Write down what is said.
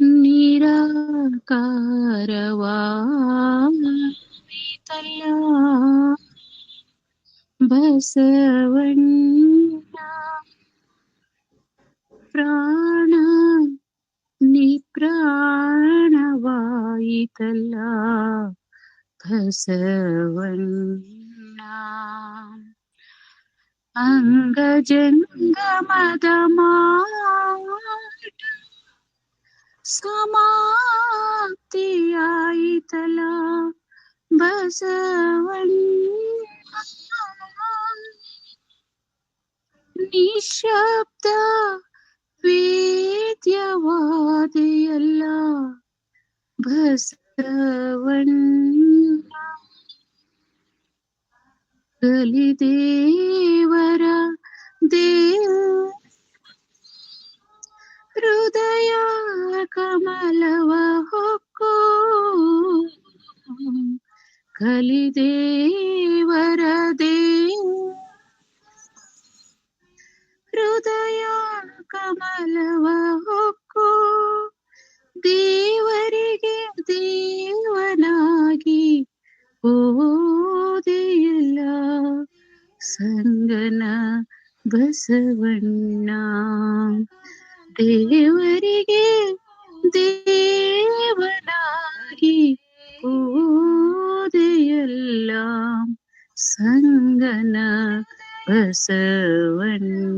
നിരാകാരവാതല്ല ബസവണ്ണ പ്രാണ നീ പ്രാണവായിതല്ല ബസവണ്ണ അംഗജംഗമതമാ. ಸಮಾಪ್ತಿಯಾಯಿತಲ ಬಸವಣ್ಣ ನಿಶಬ್ದ ವೇದ್ಯವಾದೆಯಲ್ಲ ಬಸವಣ್ಣ ಕಲಿದೇವರ ಹೃದಯ ಕಮಲವ ಹೊಕ್ಕೋ ಕಲಿದೇವರ ದೇವ ಹೃದಯ ಕಮಲವ ಹೊಕ್ಕೋ ದೇವರಿಗೆ ದೇವನಾಗಿ ಓದೆಯಲ್ಲ ಸಂಗನ ಬಸವಣ್ಣ ದೇವರಿಗೆ ದೇವನಾಗಿ ಓದೆಯಲ್ಲ ಸಂಗನ ಬಸವಣ್ಣ